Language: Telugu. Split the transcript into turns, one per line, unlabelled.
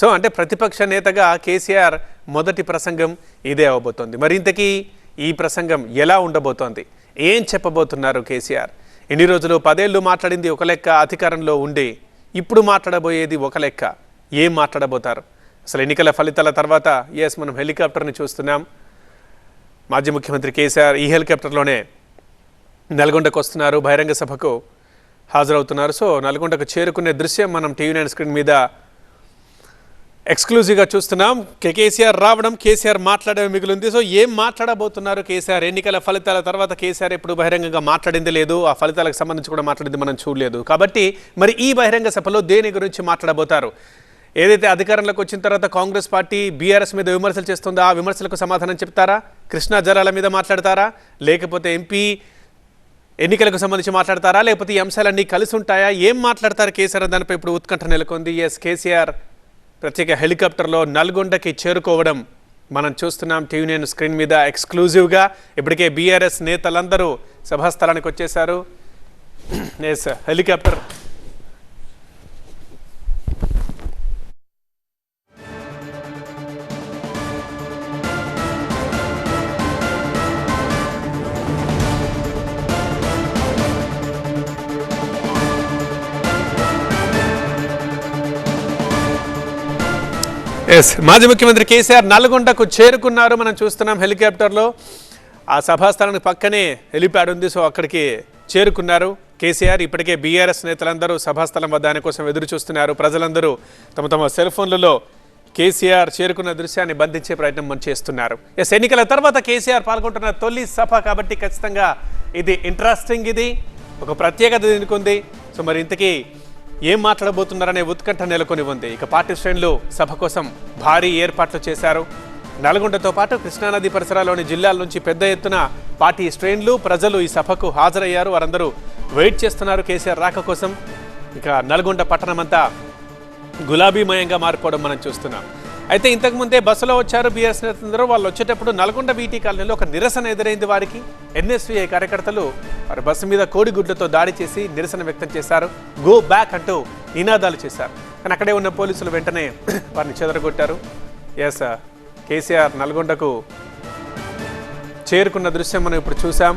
సో అంటే ప్రతిపక్ష నేతగా కేసీఆర్ మొదటి ప్రసంగం ఇదే అవబోతోంది. మరి ఇంతకీ ఈ ప్రసంగం ఎలా ఉండబోతోంది? ఏం చెప్పబోతున్నారు కేసీఆర్? ఎన్ని రోజులు పదేళ్ళు మాట్లాడింది ఒక లెక్క అధికారంలో ఉండి ఇప్పుడు మాట్లాడబోయేది ఒక లెక్క. ఏం మాట్లాడబోతారు? అసలు ఎన్నికల ఫలితాల తర్వాత ఎస్ మనం హెలికాప్టర్ని చూస్తున్నాం. మాజీ ముఖ్యమంత్రి కేసీఆర్ ఈ హెలికాప్టర్లోనే నల్గొండకు వస్తున్నారు బహిరంగ సభకు హాజరవుతున్నారు. సో నల్గొండకు చేరుకునే దృశ్యం మనం టీవీ నైన్ స్క్రీన్ మీద ఎక్స్క్లూజివ్గా చూస్తున్నాం. కేసీఆర్ రావడం కేసీఆర్ మాట్లాడడం మిగిలింది. సో ఏం మాట్లాడబోతున్నారు కేసీఆర్? ఎన్నికల ఫలితాల తర్వాత కేసీఆర్ ఎప్పుడు బహిరంగంగా మాట్లాడింది లేదు. ఆ ఫలితాలకు సంబంధించి కూడా మాట్లాడింది మనం చూడలేదు. కాబట్టి మరి ఈ బహిరంగ సభలో దేని గురించి మాట్లాడబోతారు? ఏదైతే అధికారంలోకి వచ్చిన తర్వాత కాంగ్రెస్ పార్టీ బీఆర్ఎస్ మీద విమర్శలు చేస్తుందో? ఆ విమర్శలకు సమాధానం చెప్తారా? కృష్ణా జలాల మీద మాట్లాడతారా? లేకపోతే ఎంపీ ఎన్నికలకు సంబంధించి మాట్లాడతారా? లేకపోతే ఈ అంశాలన్నీ కలిసి ఉంటాయా? ఏం మాట్లాడతారు కేసీఆర్? దానిపై ఇప్పుడు ఉత్కంఠ నెలకొంది. ఎస్ కేసీఆర్ ప్రత్యేక హెలికాప్టర్లో నల్గొండకి చేరుకోవడం మనం చూస్తున్నాం. టీవీ నేను స్క్రీన్ మీద ఎక్స్క్లూజివ్గా ఇప్పటికే బీఆర్ఎస్ నేతలందరూ సభాస్థలానికి వచ్చేశారు. ఎస్ హెలికాప్టర్ ఎస్ మాజీ ముఖ్యమంత్రి కేసీఆర్ నల్గొండకు చేరుకున్నారు. మనం చూస్తున్నాం హెలికాప్టర్లో. ఆ సభాస్థలానికి పక్కనే హెలిప్యాడ్ ఉంది. సో అక్కడికి చేరుకున్నారు కేసీఆర్. ఇప్పటికే బీఆర్ఎస్ నేతలందరూ సభాస్థలం వద్ద ఆయన కోసం ఎదురు చూస్తున్నారు. ప్రజలందరూ తమ తమ సెల్ ఫోన్లలో కేసీఆర్ చేరుకున్న దృశ్యాన్ని బంధించే ప్రయత్నం మనం చేస్తున్నారు. ఎస్ ఎన్నికల తర్వాత కేసీఆర్ పాల్గొంటున్న తొలి సభ కాబట్టి ఖచ్చితంగా ఇది ఇంట్రెస్టింగ్ ఇది. ఒక ప్రత్యేకత దీనికి ఉంది. సో మరి ఇంతకీ ఏం మాట్లాడబోతున్నారనే ఉత్కంఠ నెలకొని ఉంది. ఇక పార్టీ శ్రేణులు సభ కోసం భారీ ఏర్పాట్లు చేశారు. నల్గొండతో పాటు కృష్ణానది పరిసరాల్లోని జిల్లాల నుంచి పెద్ద ఎత్తున పార్టీ శ్రేణులు ప్రజలు ఈ సభకు హాజరయ్యారు. వారందరూ వెయిట్ చేస్తున్నారు కేసీఆర్ రాక కోసం. ఇక నల్గొండ పట్టణమంతా గులాబీమయంగా మారిపోవడం మనం చూస్తున్నాం. అయితే ఇంతకుముందే బస్సులో వచ్చారు బీఆర్ఎస్ నేతలందరూ. వాళ్ళు వచ్చేటప్పుడు నల్గొండ బీటీ కాలనీలో ఒక నిరసన ఎదురైంది వారికి. ఎన్ఎస్వీఐ కార్యకర్తలు వారి బస్సు మీద కోడిగుడ్లతో దాడి చేసి నిరసన వ్యక్తం చేశారు. గో బ్యాక్ అంటూ నినాదాలు చేశారు. కానీ అక్కడే ఉన్న పోలీసులు వెంటనే వారిని చెదరగొట్టారు. ఎస్ కేసీఆర్ నల్గొండకు చేరుకున్న దృశ్యం మనం ఇప్పుడు చూసాం